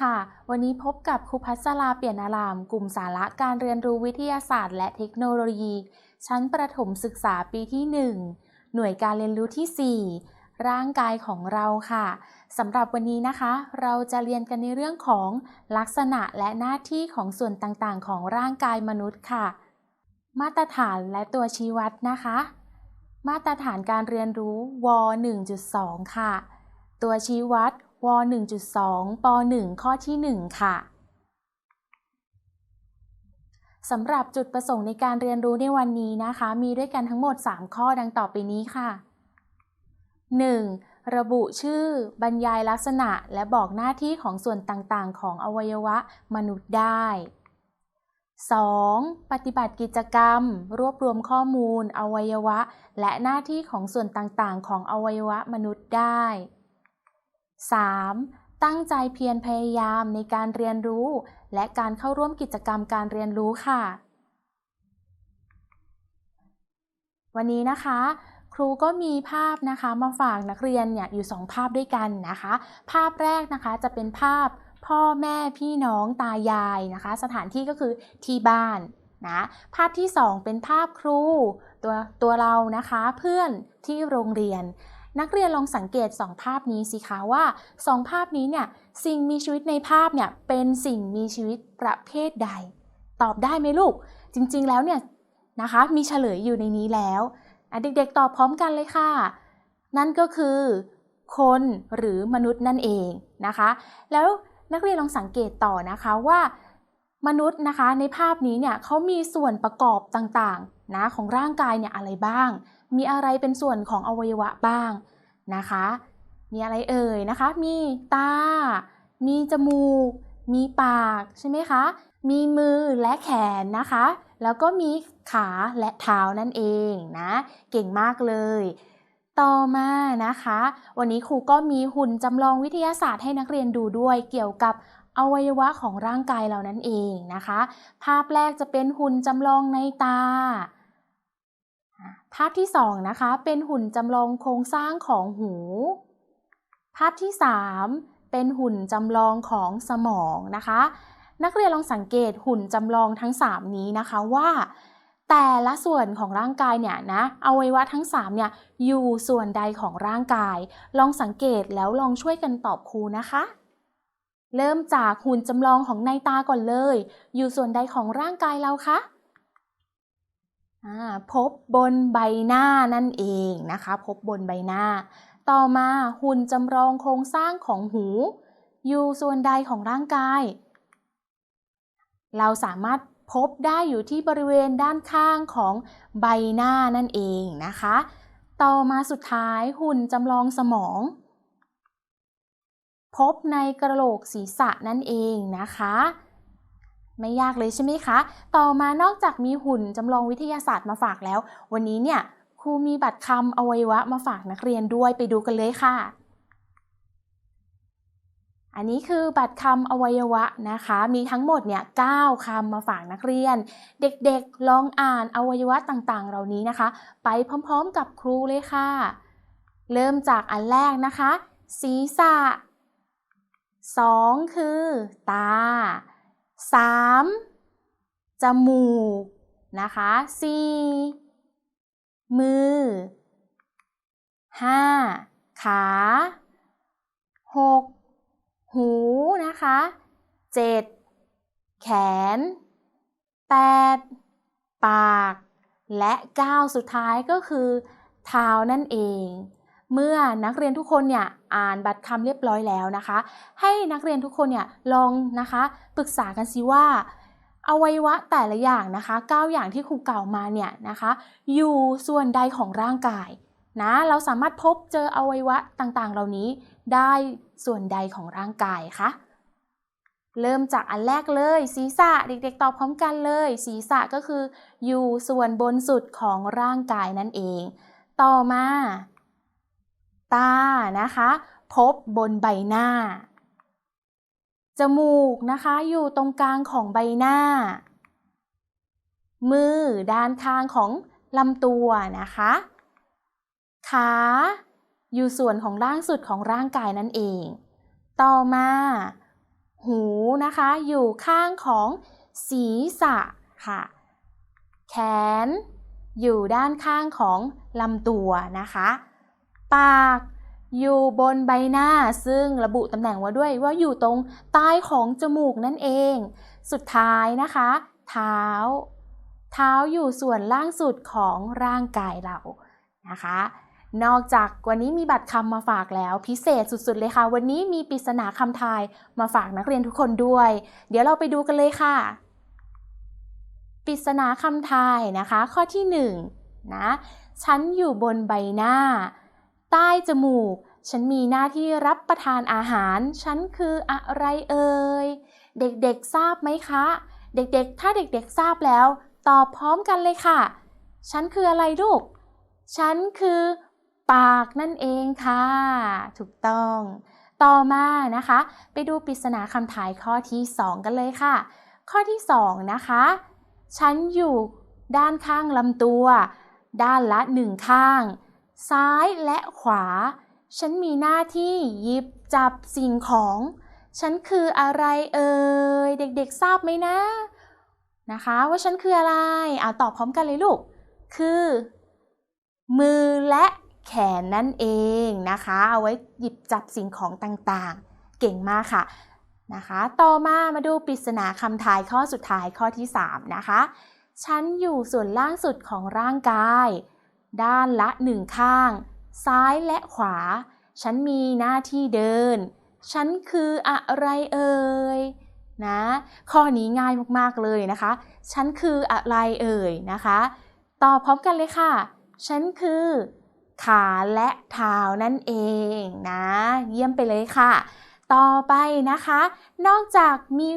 ค่ะ วันนี้พบกับครูพัชราเปลี่ยนอาราม กลุ่มสาระการเรียนรู้วิทยาศาสตร์ และเทคโนโลยี ชั้นประถมศึกษาปีที่ 1 หน่วยการเรียนรู้ที่ 4 ร่างกายของเราค่ะสำหรับวันนี้นะคะ เราจะเรียนกันในเรื่องของลักษณะและหน้าที่ของส่วนต่างๆ ของร่างกายมนุษย์ค่ะ มาตรฐานและตัวชี้วัดนะคะ มาตรฐานการเรียนรู้ว 1.2 ค่ะ ตัวชี้วัด ว 1.2 ป 1 ข้อที่ 1 ค่ะสำหรับจุดประสงค์ในการเรียนรู้ในวันนี้นะคะ มีด้วยกันทั้งหมด 3 ข้อดังต่อไปนี้ค่ะ 1. ระบุชื่อ บรรยายลักษณะ และบอกหน้าที่ของส่วนต่างๆ ของอวัยวะมนุษย์ได้ 2. ปฏิบัติกิจกรรม รวบรวมข้อมูล อวัยวะ และหน้าที่ของส่วนต่างๆ ของอวัยวะมนุษย์ได้ 3. ตั้งใจเพียรพยายามในการเรียนรู้ และการเข้าร่วมกิจกรรมการเรียนรู้ค่ะ วันนี้นะคะ ครูก็มีภาพนะคะมาฝากนักเรียนเนี่ยอยู่ 2 ภาพด้วยกันนะคะ ภาพแรกนะคะจะเป็นภาพพ่อแม่พี่น้องตายายนะคะ สถานที่ก็คือที่บ้านนะภาพที่ 2 เป็นภาพครูตัวตัวเรานะคะเพื่อนที่โรงเรียน นักเรียนลองสังเกต 2 ภาพนี้สิคะว่า 2 ภาพนี้เนี่ยสิ่งมีชีวิตในภาพเนี่ยเป็นสิ่งมีชีวิตประเภทใด ตอบได้ไหมลูก จริงๆแล้วเนี่ยนะคะมีเฉลยอยู่ในนี้แล้วเด็กๆตอบพร้อมกันเลยค่ะ นั่นก็คือ คนหรือมนุษย์นั่นเองนะคะ แล้วนักเรียนลองสังเกตต่อนะคะว่ามนุษย์นะคะในภาพนี้เนี่ยเขามีส่วนประกอบต่างๆ นะของร่างกายเนี่ยอะไรบ้าง มีอะไรเป็นส่วนของอวัยวะบ้างนะคะ มีอะไรเอ่ยนะคะ มีตา มีจมูก มีปากใช่ไหมคะ มีมือและแขนนะคะ แล้วก็มีขาและเท้านั่นเองนะ เก่งมากเลย ต่อมานะคะ วันนี้ครูก็มีหุ่นจำลองวิทยาศาสตร์ให้นักเรียนดูด้วยเกี่ยวกับอวัยวะของร่างกายเรานั่นเองนะคะ ภาพแรกจะเป็นหุ่นจำลองในตา ภาพที่2นะคะ เป็นหุ่นจำลองโครงสร้างของหู ภาพที่ 3 เป็นหุ่นจำลองของสมองนะคะ นักเรียนลองสังเกตหุ่นจำลองทั้ง 3 นี้นะคะว่า แต่ละส่วนของร่างกายเนี่ยนะอวัยวะทั้ง3เนี่ยอยู่ส่วนใดของร่างกาย ลองสังเกตแล้วลองช่วยกันตอบครูนะคะ เริ่มจากหุ่นจำลองของในตาก่อนเลย อยู่ส่วนใดของร่างกายเราคะ พบบนใบหน้านั่นเองนะคะ พบบนใบหน้า ต่อมาหุ่นจำลองโครงสร้างของหู อยู่ส่วนใดของร่างกาย เราสามารถพบได้อยู่ที่บริเวณด้านข้างของใบหน้านั่นเองนะคะ ต่อมาสุดท้ายหุ่นจำลองสมอง พบในกระโหลกศีรษะนั่นเองนะคะ ไม่ยากเลยใช่ไหมคะ ต่อมานอกจากมีหุ่นจำลองวิทยาศาสตร์มาฝากแล้ว วันนี้เนี่ยครูมีบัตรคำอวัยวะมาฝากนักเรียนด้วยไปดูกันเลยค่ะ อันนี้คือบัตรคำอวัยวะนะคะ มีทั้งหมดเนี่ย9คำมาฝากนักเรียน เด็กๆลองอ่านอวัยวะต่างๆ เหล่านี้นะคะ ไปพร้อมๆกับครูเลยค่ะ เริ่มจากอันแรกนะคะ ศีรษะ 2 คือตา 3. จมูกนะคะ 4. มือ 5. ขา 6. หูนะคะ 7. แขน 8. ปาก และ 9 สุดท้ายก็คือเท้านั่นเอง เมื่อนักเรียนทุกคนเนี่ยอ่านบัตรคำเรียบร้อยแล้วนะคะ ให้นักเรียนทุกคนเนี่ยลองนะคะปรึกษากันซิว่าอวัยวะแต่ละอย่างนะคะ 9 อย่างที่ครูกล่าวมาเนี่ยนะคะ อยู่ส่วนใดของร่างกายนะเราสามารถพบเจออวัยวะต่างๆ เหล่านี้ได้ส่วนใดของร่างกายคะเริ่มจากอันแรกเลย ศีรษะเด็กๆตอบพร้อมกันเลย ศีรษะก็คืออยู่ส่วนบนสุดของร่างกายนั่นเอง ต่อมา ตานะคะ พบบนใบหน้า จมูกนะคะอยู่ตรงกลางของใบหน้า มือด้านข้างของลำตัวนะคะ ขาอยู่ส่วนของล่างสุดของร่างกายนั่นเอง ต่อมา หูนะคะอยู่ข้างของศีรษะค่ะ แขนอยู่ด้านข้างของลำตัวนะคะ ปาก อยู่บนใบหน้าซึ่งระบุตำแหน่งไว้ด้วยว่าอยู่ตรงใต้ของจมูกนั่นเอง สุดท้ายนะคะ เท้า เท้าอยู่ส่วนล่างสุดของร่างกายเรานะคะนอกจากวันนี้มีบัตรคำมาฝากแล้วพิเศษสุดๆเลยค่ะ วันนี้มีปริศนาคำทายมาฝากนักเรียนทุกคนด้วย เดี๋ยวเราไปดูกันเลยค่ะ ปริศนาคำทายนะคะ ข้อที่1นนะฉันอยู่บนใบหน้า ใต้จมูก ฉันมีหน้าที่รับประทานอาหาร ฉันคืออะไรเอ่ย เด็กๆทราบไหมคะ เด็กๆ ถ้าเด็กๆทราบแล้ว ตอบพร้อมกันเลยค่ะ ฉันคืออะไรลูก ฉันคือ ปากนั่นเองค่ะ ถูกต้อง ต่อมานะคะ ไปดูปริศนาคำทายข้อที่ 2 กันเลยค่ะ ข้อที่ 2 นะคะ ฉันอยู่ด้านข้างลำตัว ด้านละหนึ่งข้าง ซ้ายและขวา ฉันมีหน้าที่หยิบจับสิ่งของ ฉันคืออะไรเอ่ย เด็กๆทราบไหมนะ นะคะ ว่าฉันคืออะไร เอาตอบพร้อมกันเลยลูก คือ มือและแขนนั่นเองนะคะ เอาไว้หยิบจับสิ่งของต่างๆ เก่งมากค่ะนะคะ ต่อมามาดูปริศนาคำทายข้อสุดท้ายข้อที่ 3 นะคะ ฉันอยู่ส่วนล่างสุดของร่างกาย ด้านละหนึ่งข้าง ซ้ายและขวา ฉันมีหน้าที่เดิน ฉันคืออะไรเอ่ยนะ ข้อนี้ง่ายมากๆเลยนะคะ ฉันคืออะไรเอ่ยนะคะตอบพร้อมกันเลยค่ะ ฉันคือ ขาและเท้านั่นเองนะ เยี่ยมไปเลยค่ะ ต่อไปนะคะ นอกจากมี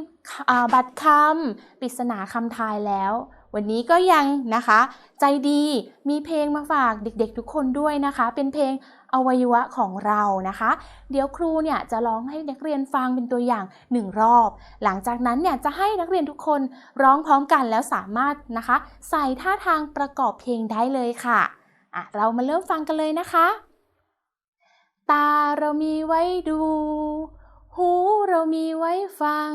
บัตรคำปริศนาคำทายแล้ว วันนี้ก็ยังนะคะ ใจดีมีเพลงมาฝากเด็กๆทุกคนด้วยนะคะ เป็นเพลงอวัยวะของเรานะคะ เดี๋ยวครูเนี่ยจะร้องให้นักเรียนฟังเป็นตัวอย่างหนึ่งรอบ หลังจากนั้นเนี่ยจะให้นักเรียนทุกคนร้องพร้อมกันแล้วสามารถนะคะ ใส่ท่าทางประกอบเพลงได้เลยค่ะอะ เรามาเริ่มฟังกันเลยนะคะ ตาเรามีไว้ดู หูเรามีไว้ฟัง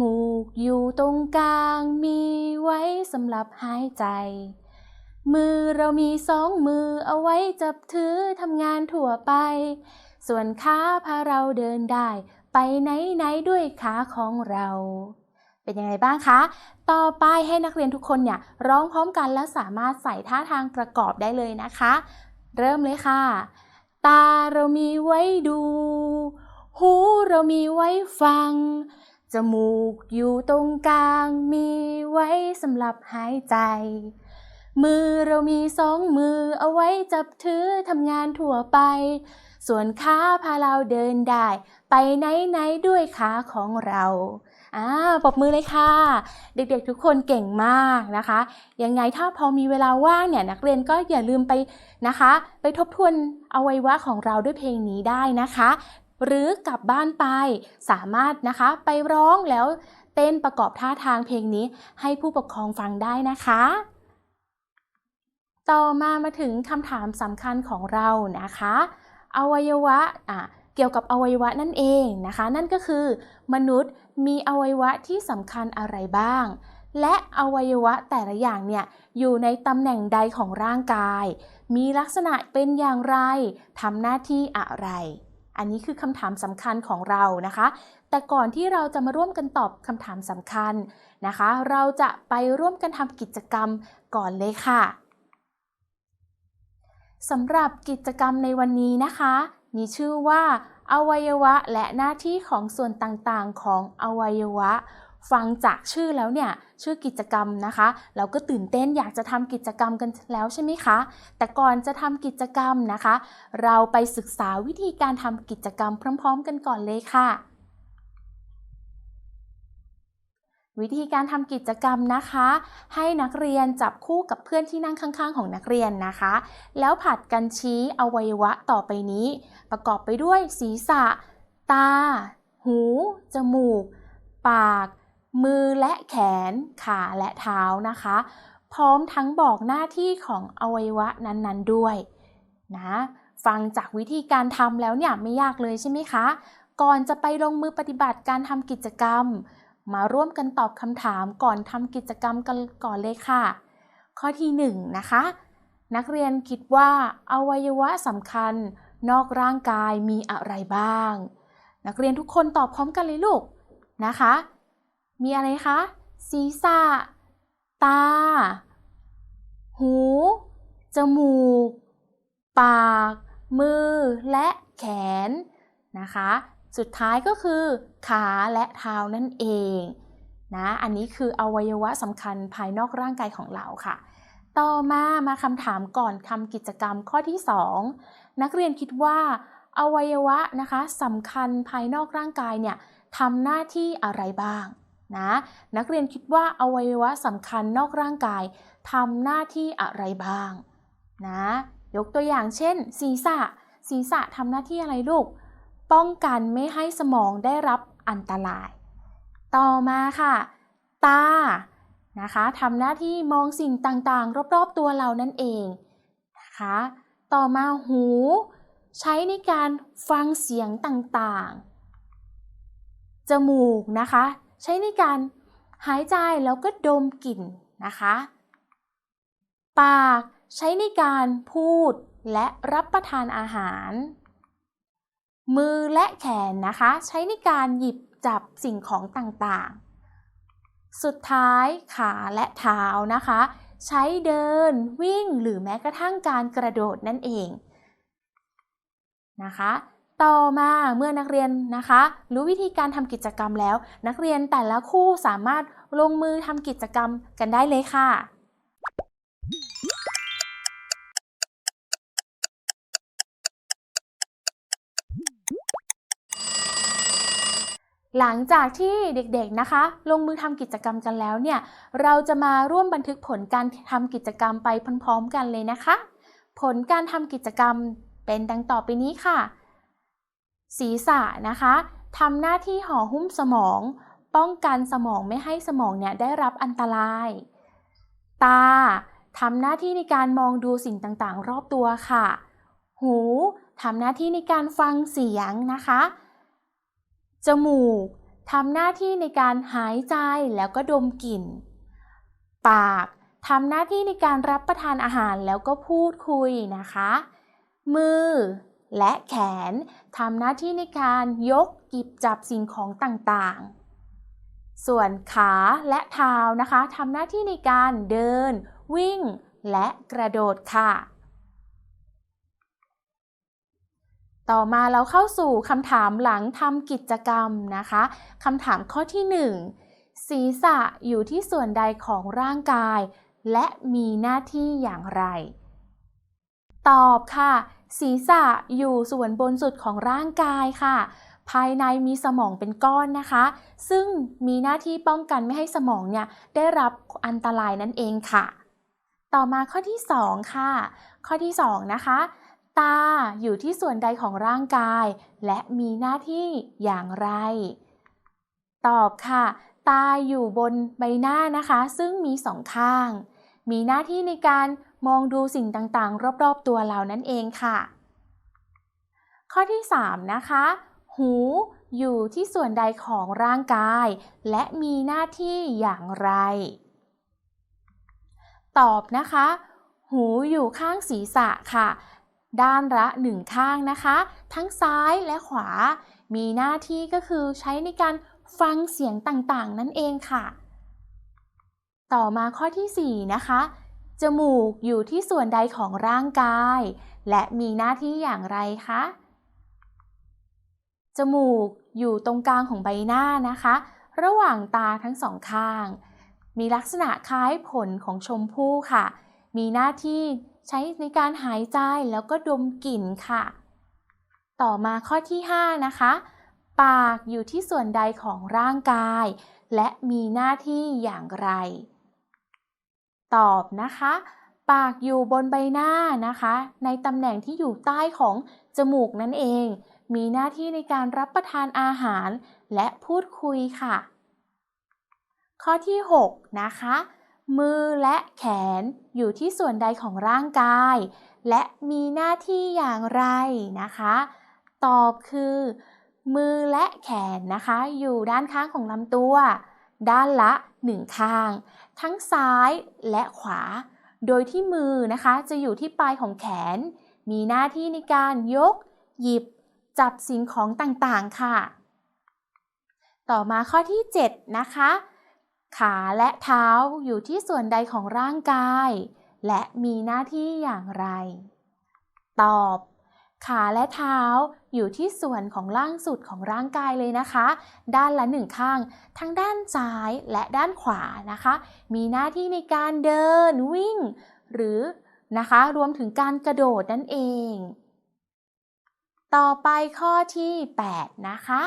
มูกอยู่ตรงกลางมีไว้สำหรับหายใจ มือเรามีสองมือเอาไว้จับถือทำงานทั่วไป ส่วนขาพาเราเดินได้ ไปไหนไหนด้วยขาของเรา เป็นยังไงบ้างคะ ต่อไปให้นักเรียนทุกคนเนี่ยร้องพร้อมกันแล้วสามารถใส่ท่าทางประกอบได้เลยนะคะ เริ่มเลยค่ะ ตาเรามีไว้ดู หูเรามีไว้ฟัง จมูกอยู่ตรงกลางมีไว้สำหรับหายใจ มือเรามีสองมือเอาไว้จับถือทำงานทั่วไป ส่วนขาพาเราเดินได้ ไปไหนไหนด้วยขาของเราอ่าปรบมือเลยค่ะ เด็กๆทุกคนเก่งมากนะคะ ยังไงถ้าพอมีเวลาว่างเนี่ยนักเรียนก็อย่าลืมไปนะคะ ไปทบทวนอวัยวะของเราด้วยเพลงนี้ได้นะคะ หรือกลับบ้านไป สามารถนะคะไปร้องแล้วเต้นประกอบท่าทางเพลงนี้ให้ผู้ปกครองฟังได้นะคะ ต่อมามาถึงคำถามสำคัญของเรานะคะ อวัยวะอะเกี่ยวกับอวัยวะนั่นเองนะคะ นั่นก็คือ มนุษย์มีอวัยวะที่สำคัญอะไรบ้าง และอวัยวะแต่ละอย่างเนี่ยอยู่ในตำแหน่งใดของร่างกาย มีลักษณะเป็นอย่างไรทำหน้าที่อะไร อันนี้คือคำถามสำคัญของเรานะคะ แต่ก่อนที่เราจะมาร่วมกันตอบคำถามสำคัญนะคะ เราจะไปร่วมกันทำกิจกรรมก่อนเลยค่ะสำหรับกิจกรรมในวันนี้นะคะ มีชื่อว่า อวัยวะและหน้าที่ของส่วนต่างๆ ของอวัยวะ ฟังจากชื่อแล้วเนี่ยชื่อกิจกรรมนะคะ เราก็ตื่นเต้นอยากจะทำกิจกรรมกันแล้วใช่ไหมคะ แต่ก่อนจะทำกิจกรรมนะคะ เราไปศึกษาวิธีการทำกิจกรรมพร้อม ๆ กันก่อนเลยค่ะ วิธีการทำกิจกรรมนะคะ ให้นักเรียนจับคู่กับเพื่อนที่นั่งข้างๆ ของนักเรียนนะคะ แล้วผัดกันชี้อวัยวะต่อไปนี้ ประกอบไปด้วยศีรษะ ตา หู จมูก ปาก มือและแขน ขาและเท้านะคะ พร้อมทั้งบอกหน้าที่ของอวัยวะนั้นๆด้วยนะฟังจากวิธีการทำแล้วเนี่ยไม่ยากเลยใช่ไหมคะ ก่อนจะไปลงมือปฏิบัติการทำกิจกรรม มาร่วมกันตอบคำถามก่อนทำกิจกรรมกันก่อนเลยค่ะ ข้อที่1นงนะคะ นักเรียนคิดว่าอวัยวะสำคัญ นอกร่างกายมีอะไรบ้าง นักเรียนทุกคนตอบพร้อมกันเลยลูกนะคะ มีอะไรคะ ศีรษะ ตา หู จมูก ปาก มือ และแขน นะคะ สุดท้ายก็คือ ขาและเท้านั่นเอง นะ อันนี้คืออวัยวะสำคัญภายนอกร่างกายของเราค่ะ ต่อมามาคำถามก่อนทำกิจกรรมข้อที่ 2 นักเรียนคิดว่าอวัยวะนะคะสำคัญภายนอกร่างกายเนี่ยทำหน้าที่อะไรบ้าง นะนักเรียนคิดว่าอวัยวะสำคัญนอกร่างกายทำหน้าที่อะไรบ้างนะยกตัวอย่างเช่น ศีรษะ ศีรษะทำหน้าที่อะไรลูก ป้องกันไม่ให้สมองได้รับอันตราย ต่อมาค่ะ ตานะคะทำหน้าที่มองสิ่งต่างๆ รอบๆตัวเรานั่นเองนะคะต่อมาหู ใช้ในการฟังเสียงต่างๆ จมูกนะคะ ใช้ในการหายใจแล้วก็ดมกลิ่นนะคะ ปากใช้ในการพูดและรับประทานอาหาร มือและแขนนะคะ ใช้ในการหยิบจับสิ่งของต่างๆ สุดท้ายขาและเท้านะคะ ใช้เดินวิ่งหรือแม้กระทั่งการกระโดดนั่นเองนะคะ ต่อมาเมื่อนักเรียนนะคะ รู้วิธีการทำกิจกรรมแล้ว นักเรียนแต่ละคู่สามารถลงมือทำกิจกรรมกันได้เลยค่ะหลังจากที่เด็กๆนะคะ ลงมือทำกิจกรรมกันแล้วเนี่ย เราจะมาร่วมบันทึกผลการทำกิจกรรมไปพร้อมๆกันเลยนะคะ ผลการทำกิจกรรมเป็นดังต่อไปนี้ค่ะ ศีรษะนะคะทำหน้าที่ห่อหุ้มสมอง ป้องกันสมองไม่ให้สมองเนี่ยได้รับอันตราย ตาทำหน้าที่ในการมองดูสิ่งต่างๆ รอบตัวค่ะ หูทำหน้าที่ในการฟังเสียงนะคะ จมูกทำหน้าที่ในการหายใจแล้วก็ดมกลิ่น ปากทำหน้าที่ในการรับประทานอาหารแล้วก็พูดคุยนะคะ มือ และแขนทำหน้าที่ในการยกหยิบจับสิ่งของต่างๆ ส่วนขาและเท้านะคะทำหน้าที่ในการเดิน วิ่ง และกระโดดค่ะ ต่อมาเราเข้าสู่คำถามหลังทำกิจกรรมนะคะคำถามข้อที่ 1 ศีรษะอยู่ที่ส่วนใดของร่างกาย และมีหน้าที่อย่างไร ตอบค่ะ ศีรษะอยู่ส่วนบนสุดของร่างกายค่ะ ภายในมีสมองเป็นก้อนนะคะ ซึ่งมีหน้าที่ป้องกันไม่ให้สมองเนี่ยได้รับอันตรายนั่นเองค่ะ ต่อมาข้อที่ 2 ค่ะ ข้อที่ 2 นะคะ ตาอยู่ที่ส่วนใดของร่างกาย และมีหน้าที่อย่างไร ตอบค่ะ ตาอยู่บนใบหน้านะคะ ซึ่งมีสองข้าง มีหน้าที่ในการ มองดูสิ่งต่างๆ รอบๆ ตัวเรานั่นเองค่ะ ข้อที่ 3 นะคะ หูอยู่ที่ส่วนใดของร่างกาย และมีหน้าที่อย่างไร ตอบนะคะ หูอยู่ข้างศีรษะค่ะ ด้านละหนึ่งข้างนะคะ ทั้งซ้ายและขวา มีหน้าที่ก็คือใช้ในการฟังเสียงต่างๆ นั่นเองค่ะ ต่อมาข้อที่ 4 นะคะ จมูกอยู่ที่ส่วนใดของร่างกาย และมีหน้าที่อย่างไรคะ จมูกอยู่ตรงกลางของใบหน้านะคะ ระหว่างตาทั้งสองข้าง มีลักษณะคล้ายผลของชมพู่ค่ะ มีหน้าที่ใช้ในการหายใจแล้วก็ดมกลิ่นค่ะ ต่อมาข้อที่ 5 นะคะ ปากอยู่ที่ส่วนใดของร่างกาย และมีหน้าที่อย่างไร ตอบนะคะ ปากอยู่บนใบหน้านะคะ ในตำแหน่งที่อยู่ใต้ของจมูกนั่นเอง มีหน้าที่ในการรับประทานอาหาร และพูดคุยค่ะ ข้อที่ 6 นะคะ มือและแขนอยู่ที่ส่วนใดของร่างกาย และมีหน้าที่อย่างไรนะคะ ตอบคือ มือและแขนนะคะ อยู่ด้านข้างของลำตัว ด้านละหนึ่งข้าง ทั้งซ้ายและขวา โดยที่มือนะคะจะอยู่ที่ปลายของแขน มีหน้าที่ในการยก หยิบ จับสิ่งของต่างๆค่ะ ต่อมาข้อที่ 7 นะคะ ขาและเท้าอยู่ที่ส่วนใดของร่างกาย และมีหน้าที่อย่างไร ตอบ ขาและเท้าอยู่ที่ส่วนของล่างสุดของร่างกายเลยนะคะ ด้านละหนึ่งข้าง ทั้งด้านซ้ายและด้านขวานะคะ มีหน้าที่ในการเดินวิ่ง หรือนะคะรวมถึงการกระโดดนั่นเอง ต่อไปข้อที่ 8 นะคะ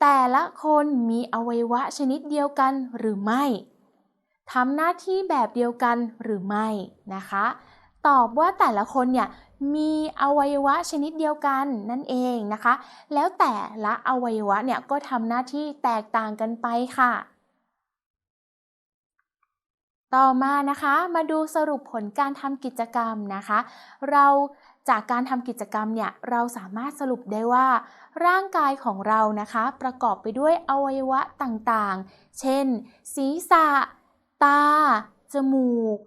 แต่ละคนมีอวัยวะชนิดเดียวกันหรือไม่ทำหน้าที่แบบเดียวกันหรือไม่นะคะ ตอบว่าแต่ละคนเนี่ย มีอวัยวะชนิดเดียวกันนั่นเองนะคะ แล้วแต่ละอวัยวะเนี่ยก็ทำหน้าที่แตกต่างกันไปค่ะ ต่อมานะคะมาดูสรุปผลการทำกิจกรรมนะคะ เราจากการทำกิจกรรมเนี่ยเราสามารถสรุปได้ว่า ร่างกายของเรานะคะ ประกอบไปด้วยอวัยวะต่างๆ เช่น ศีรษะ ตา จมูก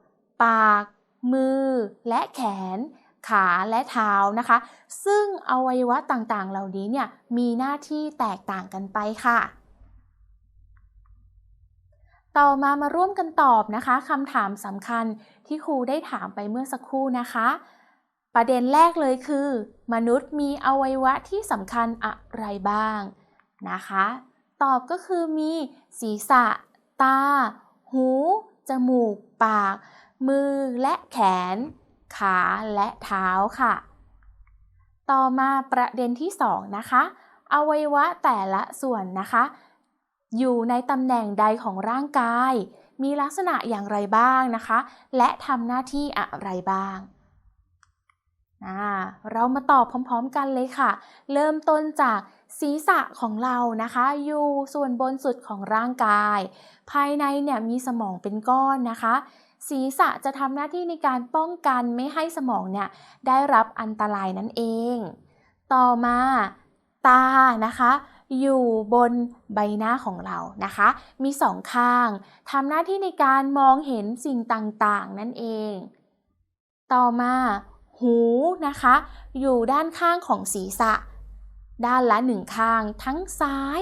ปาก มือ และแขน ขาและเท้านะคะ ซึ่งอวัยวะต่างๆ เหล่านี้เนี่ยมีหน้าที่แตกต่างกันไปค่ะ ต่อมามาร่วมกันตอบนะคะคำถามสำคัญที่ครูได้ถามไปเมื่อสักครู่นะคะ ประเด็นแรกเลยคือ มนุษย์มีอวัยวะที่สำคัญอะไรบ้างนะคะ ตอบก็คือมีศีรษะ ตา หู จมูก ปาก มือและแขน ขาและเท้าค่ะ ต่อมาประเด็นที่ 2 นะคะ อวัยวะแต่ละส่วนนะคะ อยู่ในตำแหน่งใดของร่างกาย มีลักษณะอย่างไรบ้างนะคะ และทำหน้าที่อะไรบ้างเรามาตอบพร้อม ๆ กันเลยค่ะ เริ่มต้นจากศีรษะของเรานะคะ อยู่ส่วนบนสุดของร่างกาย ภายในเนี่ยมีสมองเป็นก้อนนะคะ ศีรษะจะทำหน้าที่ในการป้องกันไม่ให้สมองเนี่ยได้รับอันตรายนั่นเอง ต่อมาตานะคะ อยู่บนใบหน้าของเรานะคะ มีสองข้างทำหน้าที่ในการมองเห็นสิ่งต่างๆนั่นเอง ต่อมาหูนะคะ อยู่ด้านข้างของศีรษะ ด้านละหนึ่งข้างทั้งซ้าย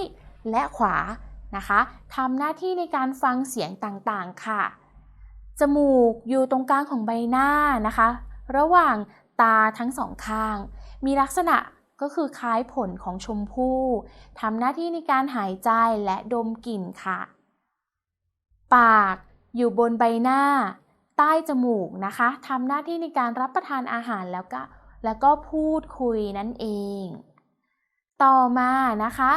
และขวานะคะทำหน้าที่ในการฟังเสียงต่างๆค่ะ จมูกอยู่ตรงกลางของใบหน้านะคะ ระหว่างตาทั้งสองข้าง มีลักษณะก็คือคล้ายผลของชมพู่ทำหน้าที่ในการหายใจและดมกลิ่นค่ะ ปากอยู่บนใบหน้า ใต้จมูกนะคะทำหน้าที่ในการรับประทานอาหารแล้วก็แล้วก็พูดคุยนั่นเอง ต่อมานะคะ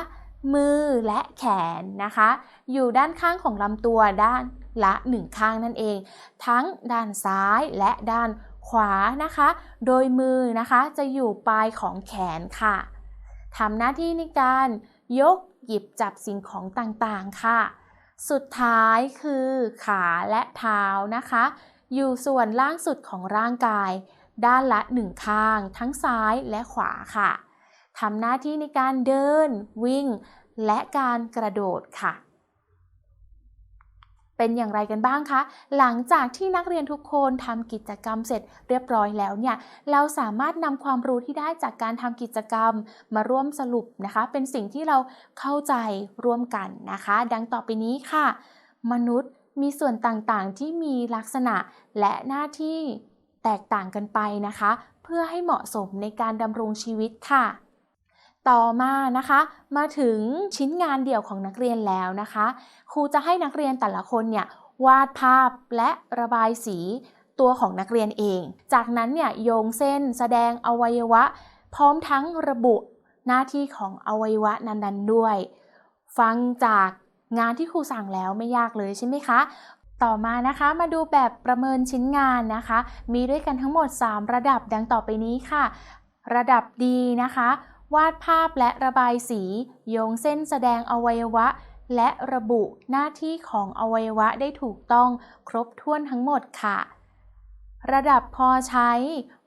มือและแขนนะคะ อยู่ด้านข้างของลำตัวด้าน ละหนึ่งข้างนั่นเอง ทั้งด้านซ้ายและด้านขวานะคะ โดยมือนะคะจะอยู่ปลายของแขนค่ะทำหน้าที่ในการยกหยิบจับสิ่งของต่างๆค่ะ สุดท้ายคือขาและเท้านะคะ อยู่ส่วนล่างสุดของร่างกาย ด้านละหนึ่งข้าง ทั้งซ้ายและขวาค่ะทำหน้าที่ในการเดิน วิ่ง และการกระโดดค่ะ เป็นอย่างไรกันบ้างคะ หลังจากที่นักเรียนทุกคนทำกิจกรรมเสร็จเรียบร้อยแล้วเนี่ย เราสามารถนำความรู้ที่ได้จากการทำกิจกรรมมาร่วมสรุปนะคะ เป็นสิ่งที่เราเข้าใจร่วมกันนะคะ ดังต่อไปนี้ค่ะ มนุษย์มีส่วนต่างๆ ที่มีลักษณะและหน้าที่แตกต่างกันไปนะคะ เพื่อให้เหมาะสมในการดำรงชีวิตค่ะ ต่อมานะคะ มาถึงชิ้นงานเดี่ยวของนักเรียนแล้วนะคะ ครูจะให้นักเรียนแต่ละคนเนี่ยวาดภาพและระบายสีตัวของนักเรียนเอง จากนั้นเนี่ยโยงเส้นแสดงอวัยวะ พร้อมทั้งระบุหน้าที่ของอวัยวะนั้นๆด้วย ฟังจากงานที่ครูสั่งแล้วไม่ยากเลยใช่ไหมคะ ต่อมานะคะมาดูแบบประเมินชิ้นงานนะคะ มีด้วยกันทั้งหมด 3 ระดับดังต่อไปนี้ค่ะ ระดับดีนะคะ วาดภาพและระบายสี โยงเส้นแสดงอวัยวะ และระบุหน้าที่ของอวัยวะได้ถูกต้องครบถ้วนทั้งหมดค่ะ ระดับพอใช้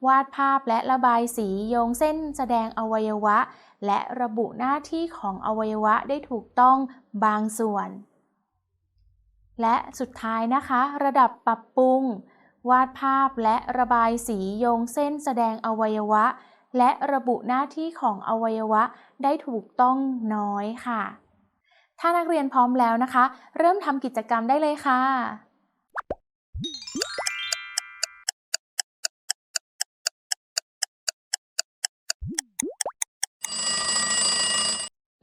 วาดภาพและระบายสี โยงเส้นแสดงอวัยวะ และระบุหน้าที่ของอวัยวะได้ถูกต้องบางส่วน และสุดท้ายนะคะ ระดับปรับปรุง วาดภาพและระบายสีโยงเส้นแสดงอวัยวะ และระบุหน้าที่ของอวัยวะได้ถูกต้องน้อยค่ะ ถ้านักเรียนพร้อมแล้วนะคะ เริ่มทำกิจกรรมได้เลยค่ะ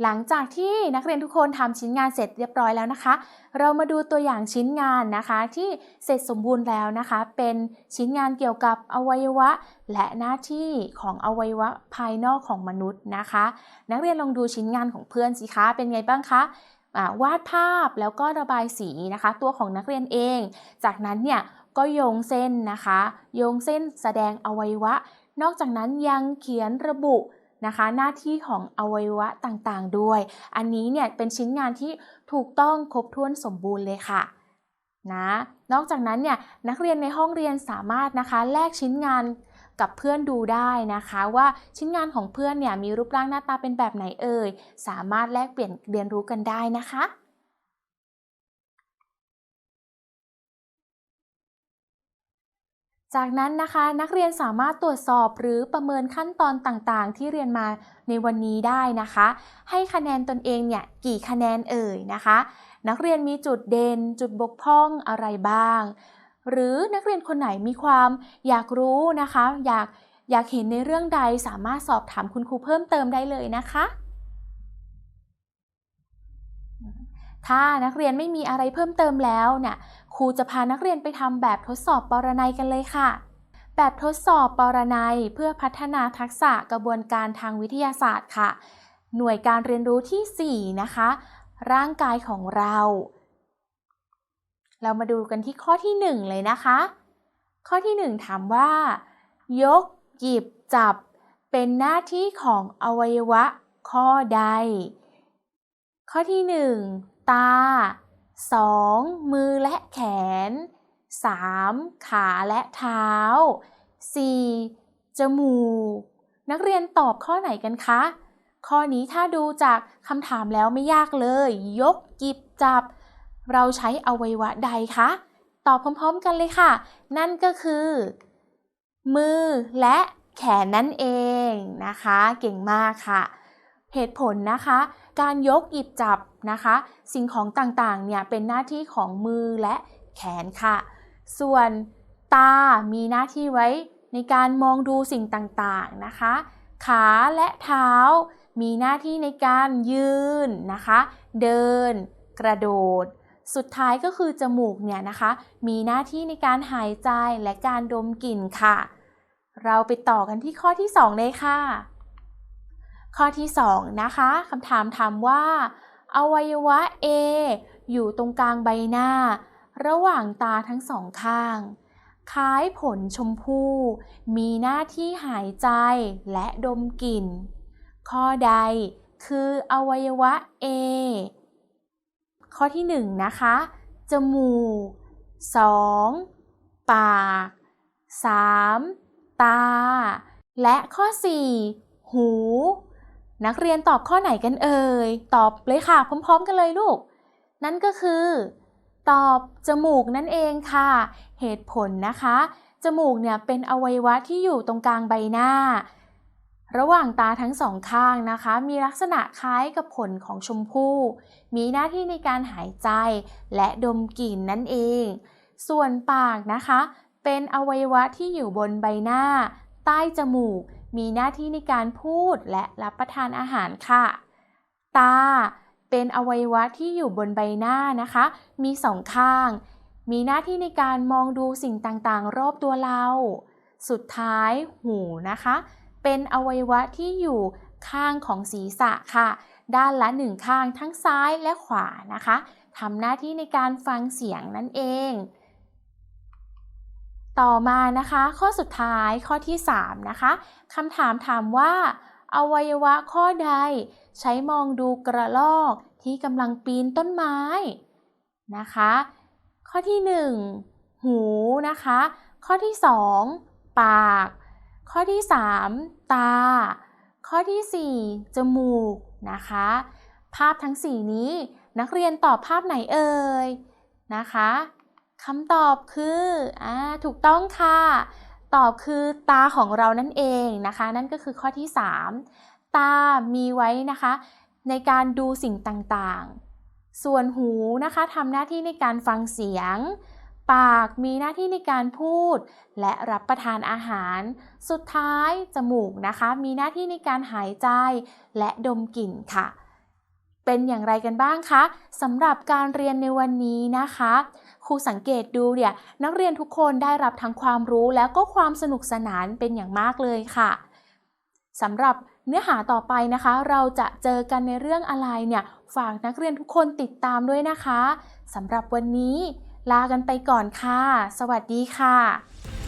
หลังจากที่นักเรียนทุกคนทำชิ้นงานเสร็จเรียบร้อยแล้วนะคะ เรามาดูตัวอย่างชิ้นงานนะคะ ที่เสร็จสมบูรณ์แล้วนะคะ เป็นชิ้นงานเกี่ยวกับอวัยวะ และหน้าที่ของอวัยวะภายนอกของมนุษย์นะคะ นักเรียนลองดูชิ้นงานของเพื่อนสิคะเป็นไงบ้างคะวาดภาพแล้วก็ระบายสีนะคะ ตัวของนักเรียนเอง จากนั้นเนี่ยก็โยงเส้นนะคะ โยงเส้นแสดงอวัยวะ นอกจากนั้นยังเขียนระบุ นะคะ หน้าที่ของอวัยวะต่างๆ ด้วย อันนี้เนี่ยเป็นชิ้นงานที่ถูกต้องครบถ้วนสมบูรณ์เลยค่ะนะนอกจากนั้นเนี่ยนักเรียนในห้องเรียนสามารถนะคะแลกชิ้นงานกับเพื่อนดูได้นะคะ ว่าชิ้นงานของเพื่อนเนี่ยมีรูปร่างหน้าตาเป็นแบบไหนเอ่ยสามารถแลกเปลี่ยนเรียนรู้กันได้นะคะ จากนั้นนะคะนักเรียนสามารถตรวจสอบหรือประเมินขั้นตอนต่างๆ ที่เรียนมาในวันนี้ได้นะคะ ให้คะแนนตนเองเนี่ยกี่คะแนนเอ่ยนะคะ นักเรียนมีจุดเด่นจุดบกพร่องอะไรบ้าง หรือนักเรียนคนไหนมีความอยากรู้นะคะ อยากอยากเห็นในเรื่องใดสามารถสอบถามคุณครูเพิ่มเติมได้เลยนะคะ ถ้านักเรียนไม่มีอะไรเพิ่มเติมแล้วเนี่ยครูจะพานักเรียนไปทำแบบทดสอบปรนัยกันเลยค่ะ แบบทดสอบปรนัยเพื่อพัฒนาทักษะกระบวนการทางวิทยาศาสตร์ค่ะ หน่วยการเรียนรู้ที่ 4 นะคะ ร่างกายของเรา เรามาดูกันที่ข้อที่ 1 เลยนะคะ ข้อที่ 1 ถามว่า ยก หยิบจับ เป็นหน้าที่ของอวัยวะข้อใด ข้อที่ 1 ตา 2. มือและแขน 3. ขาและเท้า 4. จมูก นักเรียนตอบข้อไหนกันคะ ข้อนี้ถ้าดูจากคำถามแล้วไม่ยากเลย ยกหยิบจับ เราใช้อวัยวะใดคะ ตอบพร้อมๆกันเลยค่ะ นั่นก็คือ มือและแขนนั่นเองนะคะ เก่งมากค่ะ เหตุผลนะคะ การยกหยิบจับนะคะ สิ่งของต่างๆเนี่ยเป็นหน้าที่ของมือและแขนค่ะ ส่วนตา มีหน้าที่ไว้ในการมองดูสิ่งต่างๆนะคะ ขาและเท้า มีหน้าที่ในการยืนนะคะ เดิน กระโดด สุดท้ายก็คือจมูกเนี่ยนะคะ มีหน้าที่ในการหายใจและการดมกลิ่นค่ะ เราไปต่อกันที่ข้อที่ 2 เลยค่ะ ข้อที่ 2 นะคะคำถามถามว่า อวัยวะ A อยู่ตรงกลางใบหน้า ระหว่างตาทั้งสองข้าง คล้ายผลชมพู่ มีหน้าที่หายใจและดมกลิ่น ข้อใดคืออวัยวะ A ข้อที่ 1 นะคะ จมูก 2. ปาก 3. ตา และข้อ 4 หู นักเรียนตอบข้อไหนกันเอ่ย ตอบเลยค่ะ พร้อมๆกันเลยลูก นั่นก็คือ ตอบจมูกนั่นเองค่ะ เหตุผลนะคะ จมูกเนี่ยเป็นอวัยวะที่อยู่ตรงกลางใบหน้า ระหว่างตาทั้งสองข้างนะคะ มีลักษณะคล้ายกับผลของชมพู่ มีหน้าที่ในการหายใจและดมกลิ่นนั่นเอง ส่วนปากนะคะ เป็นอวัยวะที่อยู่บนใบหน้า ใต้จมูก มีหน้าที่ในการพูดและรับประทานอาหารค่ะ ตา เป็นอวัยวะที่อยู่บนใบหน้านะคะ มีสองข้าง มีหน้าที่ในการมองดูสิ่งต่างๆ รอบตัวเรา สุดท้ายหูนะคะ เป็นอวัยวะที่อยู่ข้างของศีรษะค่ะ ด้านละหนึ่งข้างทั้งซ้ายและขวานะคะทำหน้าที่ในการฟังเสียงนั่นเอง ต่อมานะคะ ข้อสุดท้ายข้อที่ 3 นะคะคำถามถามว่า อวัยวะข้อใด ใช้มองดูกระรอกที่กำลังปีนต้นไม้นะคะ ข้อที่ 1 หูนะคะ ข้อที่ 2 ปาก ข้อที่ 3 ตาขข้อที่ 4 จมูกนะคะ ภาพทั้ง 4 นี้นักเรียนตอบภาพไหนเอ่ยนะคะ คำตอบคืออ่าถูกต้องค่ะ ตอบคือตาของเรานั่นเองนะคะ นั่นก็คือข้อที่ 3 ตามีไว้นะคะ ในการดูสิ่งต่างๆ ส่วนหูนะคะทำหน้าที่ในการฟังเสียง ปากมีหน้าที่ในการพูด และรับประทานอาหาร สุดท้ายจมูกนะคะ มีหน้าที่ในการหายใจและดมกลิ่นค่ะ เป็นอย่างไรกันบ้างคะสำหรับการเรียนในวันนี้นะคะ รูสังเกตดูเนี่ยนักเรียนทุกคนได้รับทั้งความรู้แล้วก็ความสนุกสนานเป็นอย่างมากเลยค่ะสำหรับเนื้อหาต่อไปนะคะ เราจะเจอกันในเรื่องอะไรเนี่ยฝากนักเรียนทุกคนติดตามด้วยนะคะสำหรับวันนี้ ลากันไปก่อนค่ะ สวัสดีค่ะ